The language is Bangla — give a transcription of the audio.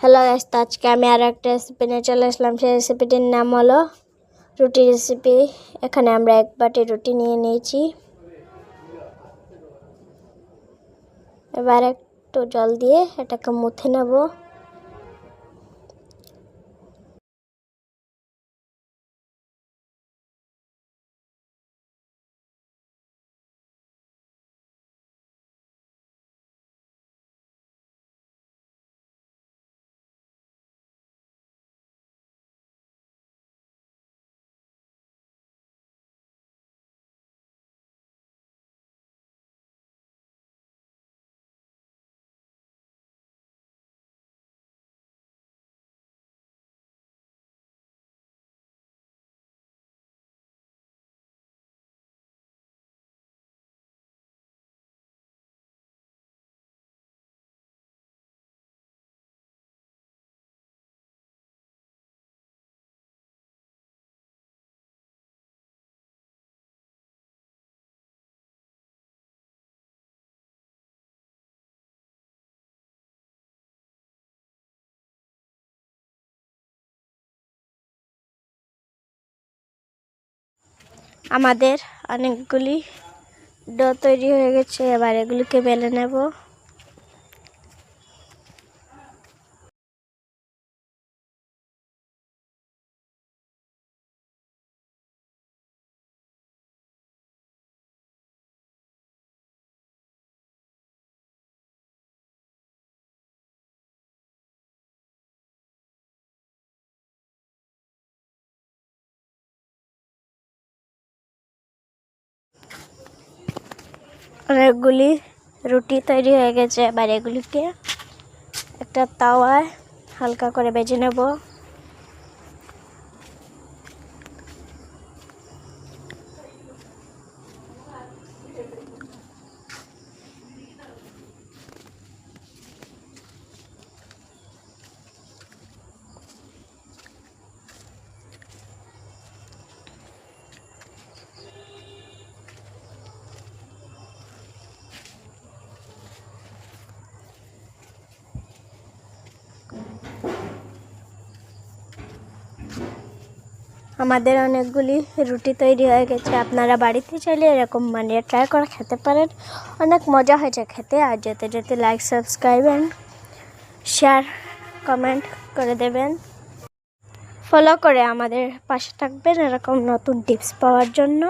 হ্যালো গাইস তো আজকে আমি আর একটা রেসিপি নিয়ে চলে আসলাম। সেই রেসিপিটির নাম হলো রুটি রেসিপি এখানে আমরা এক বাটি রুটি নিয়ে নিয়েছি। এবার একটু জল দিয়ে এটাকে মুথে নেব। আমাদের অনেকগুলি ডো তৈরি হয়ে গেছে এবার এগুলিকে বেলে নেব। অনেকগুলি রুটি তৈরি হয়ে গেছে। এবার এগুলিকে একটা তাওয়ায় হালকা করে বেজে নেব। আমাদের অনেকগুলি রুটি তৈরি হয়ে গেছে। আপনারা বাড়িতে চাইলে এরকম বানিয়ে ট্রাই করে খেতে পারেন। অনেক মজা হয়েছে খেতে। আর যেতে যেতে like subscribe and share comment করে দেবেন। ফলো করে আমাদের পাশে থাকবেন এরকম নতুন টিপস পাওয়ার জন্য।